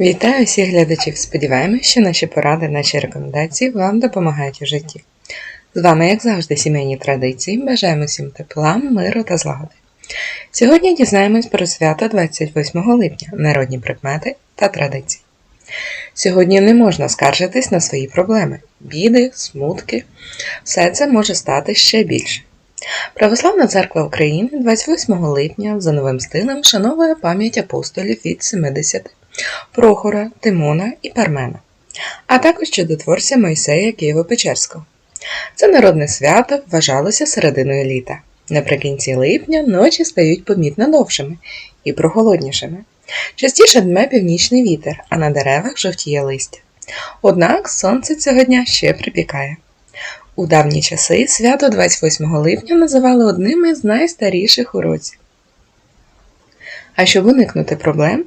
Вітаю всіх глядачів! Сподіваємось, що наші поради, наші рекомендації вам допомагають у житті. З вами, як завжди, сімейні традиції. Бажаємо всім тепла, миру та злагоди. Сьогодні дізнаємось про свято 28 липня, народні прикмети та традиції. Сьогодні не можна скаржитись на свої проблеми, біди, смутки. Все це може стати ще більше. Православна церква України 28 липня за новим стилем вшановує пам'ять апостолів від 70 Прохора, Тимона і Пармена, а також чудотворця Мойсея Києво-Печерського. Це народне свято вважалося серединою літа. Наприкінці липня ночі стають помітно довшими і прохолоднішими. Частіше дме північний вітер, а на деревах жовтіє листя. Однак сонце цього дня ще припікає. У давні часи свято 28 липня називали одним із найстаріших у році. А щоб уникнути проблем,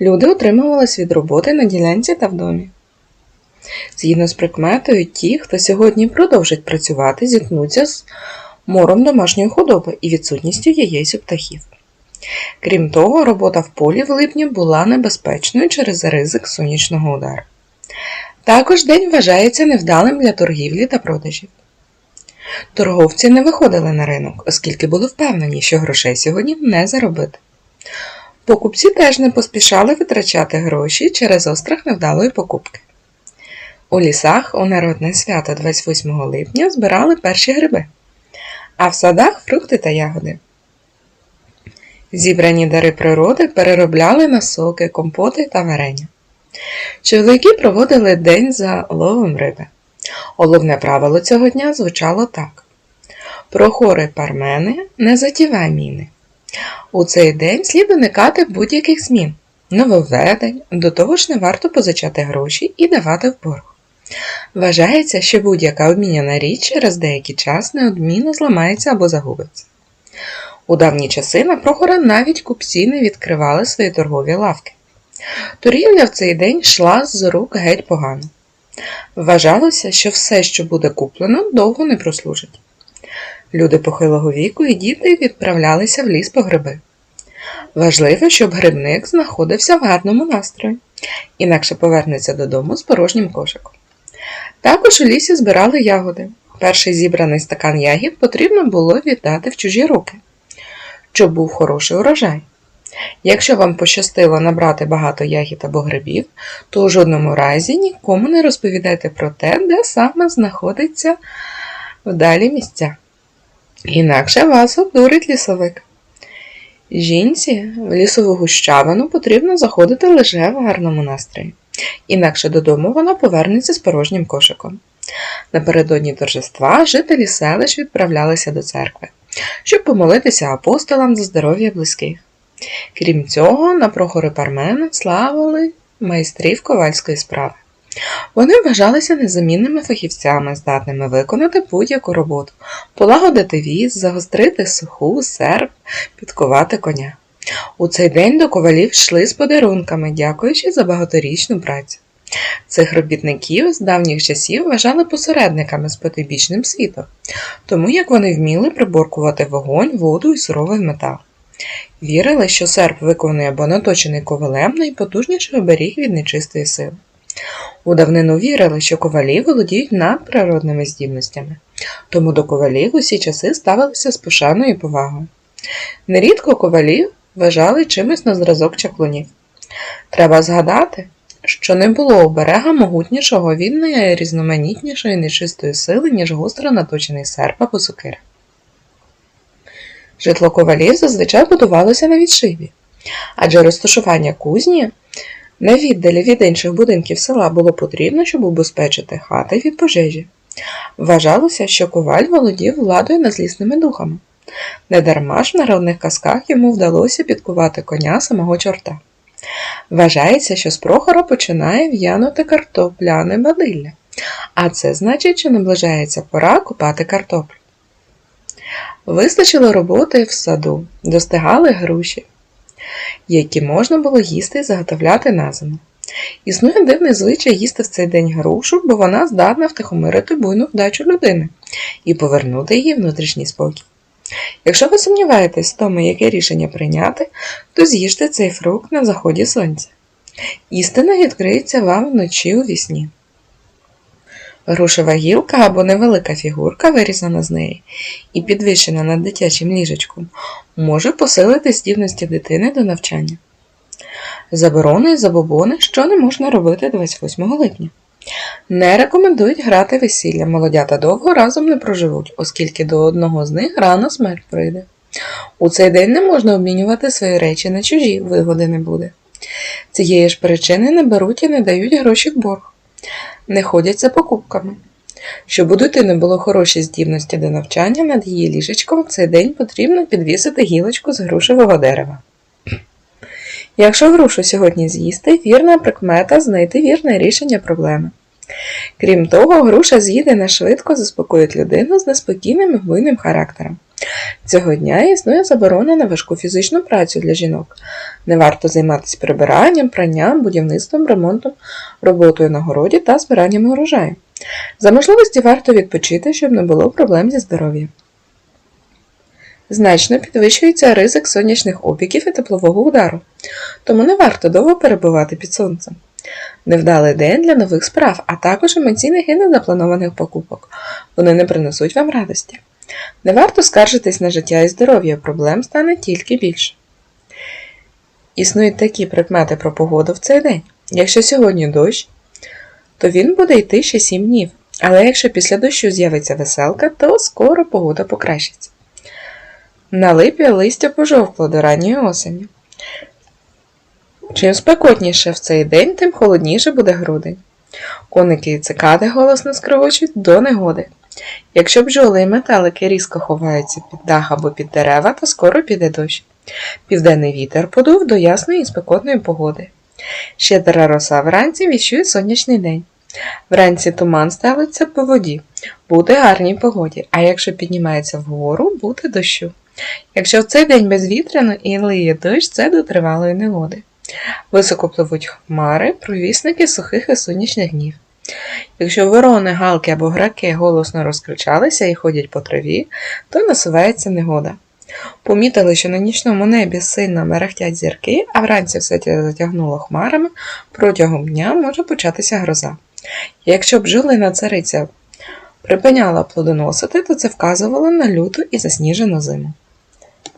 люди утримувались від роботи на ділянці та в домі. Згідно з прикметою, ті, хто сьогодні продовжить працювати, зіткнуться з мором домашньої худоби і відсутністю яєць у птахів. Крім того, робота в полі в липні була небезпечною через ризик сонячного удару. Також день вважається невдалим для торгівлі та продажів. Торговці не виходили на ринок, оскільки були впевнені, що грошей сьогодні не заробити. Покупці теж не поспішали витрачати гроші через острах невдалої покупки. У лісах у народне свято 28 липня збирали перші гриби, а в садах фрукти та ягоди. Зібрані дари природи переробляли на соки, компоти та варення. Чоловіки проводили день за ловом риби. Головне правило цього дня звучало так: Прохори пармени не затівай міни. У цей день слід уникати будь-яких змін, нововведень, до того ж не варто позичати гроші і давати в борг. Вважається, що будь-яка обміняна річ через деякий час неодмінно зламається або загубиться. У давні часи на Прохора навіть купці не відкривали свої торгові лавки. Торгівля в цей день йшла з рук геть погано. Вважалося, що все, що буде куплено, довго не прослужить. Люди похилого віку і діти відправлялися в ліс по гриби. Важливо, щоб грибник знаходився в гарному настрої, інакше повернеться додому з порожнім кошиком. Також у лісі збирали ягоди. Перший зібраний стакан ягід потрібно було віддати в чужі руки, щоб був хороший урожай. Якщо вам пощастило набрати багато ягід або грибів, то у жодному разі нікому не розповідайте про те, де саме знаходиться вдалі місця. Інакше вас обдурить лісовик. Жінці в лісову гущавину потрібно заходити лише в гарному настрої, інакше додому вона повернеться з порожнім кошиком. Напередодні торжества жителі селищ відправлялися до церкви, щоб помолитися апостолам за здоров'я близьких. Крім цього, на прохори Пармена славили майстрів ковальської справи. Вони вважалися незамінними фахівцями, здатними виконати будь-яку роботу, полагодити віз, загострити суху, серп, підкувати коня. У цей день до ковалів йшли з подарунками, дякуючи за багаторічну працю. Цих робітників з давніх часів вважали посередниками з потибічним світом, тому як вони вміли приборкувати вогонь, воду і суровий метал. Вірили, що серп виконує або наточений ковалем найпотужніший оберіг від нечистої сили. У давнину вірили, що ковалі володіють надприродними здібностями, тому до ковалів усі часи ставилися з пошаною повагою. Нерідко ковалів вважали чимось на зразок чаклунів. Треба згадати, що не було оберега могутнішого від найрізноманітнішої нечистої сили, ніж гостро наточений серп або сокира. Житло ковалів зазвичай будувалося на відшибі, адже розташування кузні на віддалі від інших будинків села було потрібно, щоб убезпечити хати від пожежі. Вважалося, що коваль володів владою над злісними духами. Недарма ж в народних казках йому вдалося підкувати коня самого чорта. Вважається, що з Прохора починає в'янути картопляне бадилля, а це значить, що наближається пора купати картоплю. Вистачило роботи в саду, достигали груші, які можна було їсти і заготовляти на зиму. Існує дивний звичай їсти в цей день грушу, бо вона здатна втихомирити буйну вдачу людини і повернути її внутрішній спокій. Якщо ви сумніваєтесь в тому, яке рішення прийняти, то з'їжте цей фрукт на заході сонця. Істина відкриється вам вночі у вісні. Грушева гілка або невелика фігурка, вирізана з неї, і підвищена над дитячим ліжечком, може посилити здібності дитини до навчання. Заборони і забобони, що не можна робити 28 липня. Не рекомендують грати весілля, молодята довго разом не проживуть, оскільки до одного з них рано смерть прийде. У цей день не можна обмінювати свої речі на чужі, вигоди не буде. Цієї ж причини не беруть і не дають гроші в борг, не ходять за покупками. Щоб у дитини було хороші здібності до навчання, над її ліжечком в цей день потрібно підвісити гілочку з грушевого дерева. Якщо грушу сьогодні з'їсти, вірна прикмета знайти вірне рішення проблеми. Крім того, груша з'їдена швидко заспокоїть людину з неспокійним і буйним характером. Цього дня існує заборона на важку фізичну працю для жінок. Не варто займатися прибиранням, пранням, будівництвом, ремонтом, роботою на городі та збиранням урожаю. За можливості варто відпочити, щоб не було проблем зі здоров'ям. Значно підвищується ризик сонячних опіків і теплового удару, тому не варто довго перебувати під сонцем. Невдалий день для нових справ, а також емоційних і незапланованих покупок. Вони не принесуть вам радості. Не варто скаржитись на життя і здоров'я, проблем стане тільки більше. Існують такі прикмети про погоду в цей день. Якщо сьогодні дощ, то він буде йти ще 7 днів. Але якщо після дощу з'явиться веселка, то скоро погода покращиться. На липі листя пожовкло до ранньої осені. Чим спекотніше в цей день, тим холодніше буде грудень. Коники і цикади голосно скривочуть до негоди. Якщо бджоли і метелики різко ховаються під дах або під дерева, то скоро піде дощ. Південний вітер подув до ясної і спекотної погоди. Щедра роса вранці віщує сонячний день. Вранці туман ставиться по воді, буде гарній погоді, а якщо піднімається вгору, буде дощу. Якщо в цей день безвітряно і лиє дощ, це до тривалої негоди. Високо пливуть хмари, провісники сухих і сонячних днів. Якщо ворони, галки або граки голосно розкричалися і ходять по траві, то насувається негода. Помітили, що на нічному небі сильно мерехтять зірки, а вранці все затягнуло хмарами, протягом дня може початися гроза. Якщо бджолина цариця припиняла плодоносити, то це вказувало на люту і засніжену зиму.